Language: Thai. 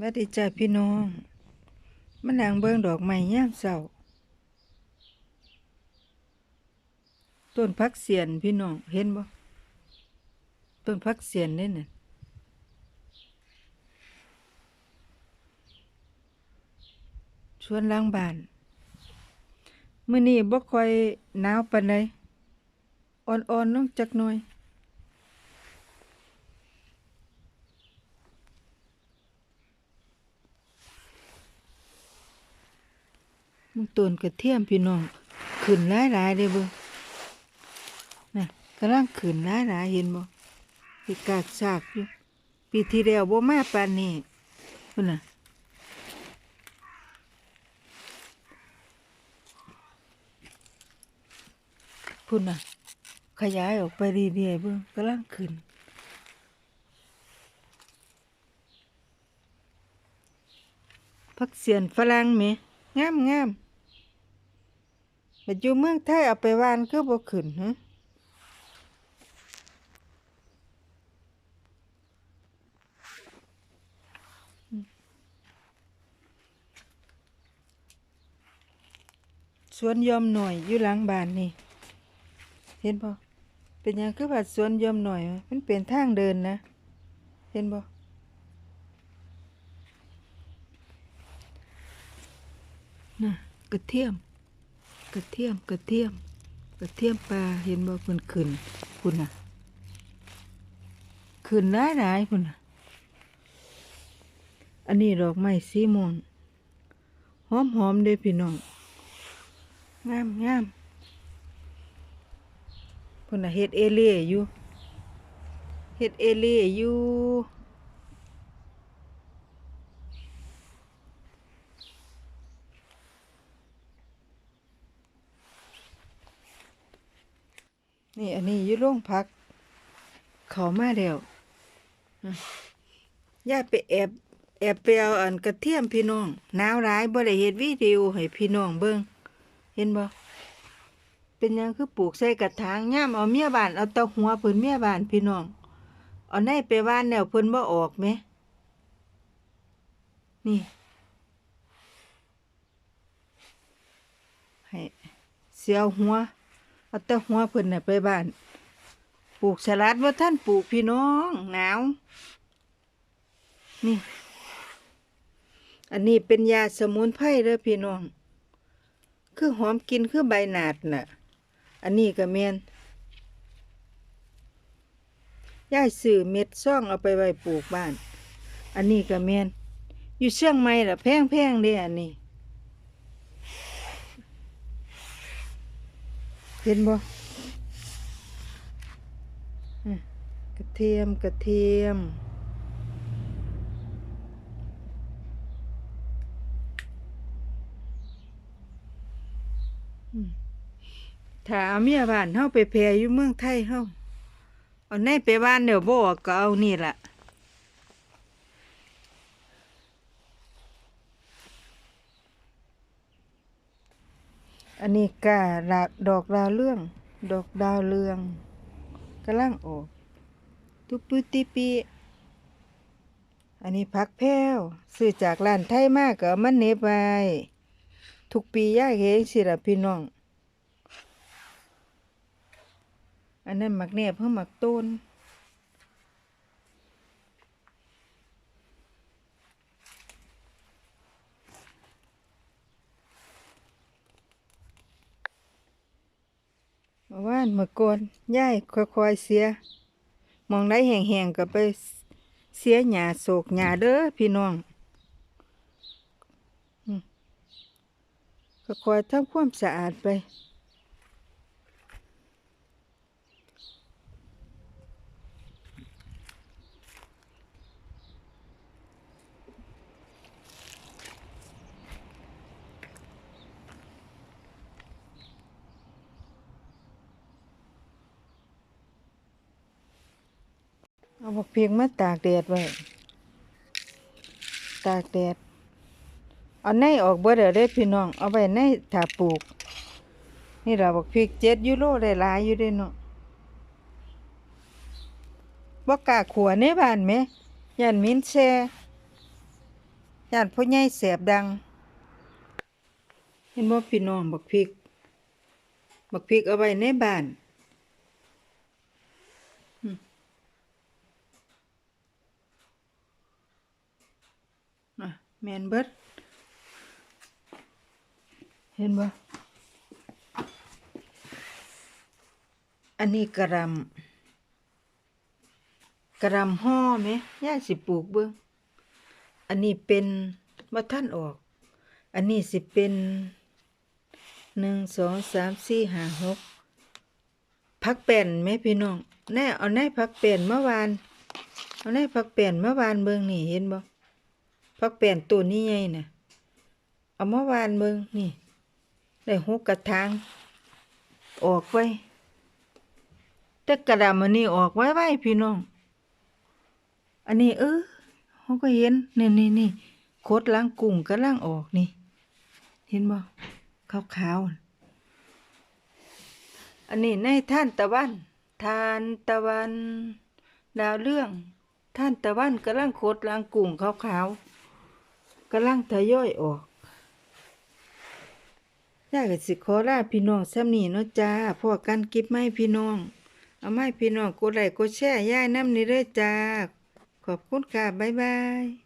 วัสดีจ้าพี่น้องมานั่งเบิ่งดอกไม้ยามเช้าต้นพักเสียนพี่น้องเห็นบ่ต้นพักเสียนนี่น่ะชวนล้างบ้านมื้อนี้บ่ค่อยหนาวปานใดอ่อนๆลงจักหน่อย ต้นกระเทียมพี่น้องขึ้นหลายหลายๆเลยเบิ่งน่ะกำลังขึ้นหลายหลายๆเห็นบ่ปีกากซากอยู่ปีที่แล้วบ่มาปานนี้พุ่นน่ะพุ่นน่ะ ขยายออกไปเรื่อยๆเบิ่งกำลังขึ้นผักเสียนฝรั่งแหมงามงาม บัดอยู่เมืองไทยเอาไปวานคือบ่ขึ้นฮะสวนยอมหน่อยอยู่หลังบ้านนี่ เห็นบ่เป็นยังคือว่าสวนยอมหน่อย มันเป็นทางเดินนะ เห็นบ่น่ะกระเทียม กระเทียมกระเทียมกระเทียมปลาเห็นบ่เพิ่นขึ้นพุ่นน่ะขึ้นหลายหลายพุ่นน่ะอันนี้ดอกไม้สีม่วงหอมหอมเด้พี่น้องงามงามพุ่นน่ะเฮ็ดเอเล่อยู่เฮ็ดเอเล่อยู่ นี่อันนี้อยู่โรงพัก เขามาแล้วย่าไปแอบแอบไปเอาอันกระเทียมพี่น้องหนาวร้ายบ่ได้เฮ็ดวิดีโอให้พี่น้องเบิ่งเห็นบ่เป็นยังคือปลูกใส่กระถางย่ามเอาเมียบ้านเอาตะหัวเพิ่นเมียบ้านพี่น้องเอาในไปว่านแล้วเพิ่นบ่ออกแหมนี่ ให้เสียวหัว เอาแต่หัวเพิ่นน่ะไปบ้าน ปลูกสลัดว่าท่านปลูกพี่น้องหนาว นี่ อันนี้เป็นยาสมุนไพรเด้อพี่น้อง คือหอมกินคือใบหนาดน่ะ อันนี้ก็แม่นยายซื้อเม็ดซ่องเอาไปไว้ปลูกบ้าน อันนี้ก็แม่นอยู่เชียงใหม่ล่ะแพงๆเด้อันนี้ เห็นบ่กระเทียมกระเทียม ถ้าเอาเมียบ้านเฮาไปแพรอยู่เมืองไทยเฮาเอาในไปบ้านเดี๋ยวบ่อกก็เอานี่ล่ะ อันนี้กาดอกดาวเรื่อง ดอกดาวเรืองกำลังออกตุปุติปีอันนี้ผักแพ้วซื้อจากร้านไทยมากก็เอามันเนบไว้ทุกปีย่าเฮงสิละพี่น้อง อันนั้นหมักเนบเพิ่มหมักต้น มื่านเมื่อก่อนยายค่อยๆเสีย มองได้แห่งๆก็ไปเสียหญ้าโศกหญ้าเด้อพี่น้องค่อยๆทำความสะอาดไป เอาบักเพียงมาตากแดดไว้ ตากแดด เอาในออกเบิดเด้อเด้อพี่น้อง เอาไว้ในถาปลูก นี่เราบักพริกเจ็ดยูโรได้หลายอยู่ด้เนาะบ่กล้าขัวในบ้านแหมย่านมิ้นแซ่ย่านพ่อใหญ่แสบดัง เห็นบ่พี่น้องบักพริก บักพริกเอาไว้ในบ้านอืมอะ แม่นเบิดเห็นบ่อันนี้กระหลำกระหลำห่อไหมย่าสิปลูกเบิ่งอันนี้เป็นบ่ท่านออก อันนี้สิเป็นหนึ่งสองสามสี่ห้าหกพักแป่นไหมพี่น้องแน่เอาแน่พักแป่นเมื่อวาน เอาแน่พักแป่นเมื่อวานเบิ่งนี่เห็นบ่ พักแป่นตัวนี้ไงนะเอาเมื่อวานเบิ่งนี่ ได้หกกระถาง ออกไว้แต่กระดาษมันนี่ออกไว้ไว้พี่น้อง อันนี้เออเขาก็เห็นนี่นี่นี่โคตรล้างกุ้งกำลังออกนี่ เห็นบ่ขาวขาวๆอันนี้ในท่านตะวันทานตะวัน ดาวเรื่อง ท่านตะวันกำลังโคตรล้างกุ้งขาวขาวๆ กำลังทยอยออกยายก็สิขอลาพี่น้องซ้ำนี่เนาะจ้าพอกันกิบไม้พี่น้อง เอาไม้พี่น้องกดไลค์กดแชร์ยายน้ำนี่เด้อจ้า ขอบคุณค่ะ บ๊ายบาย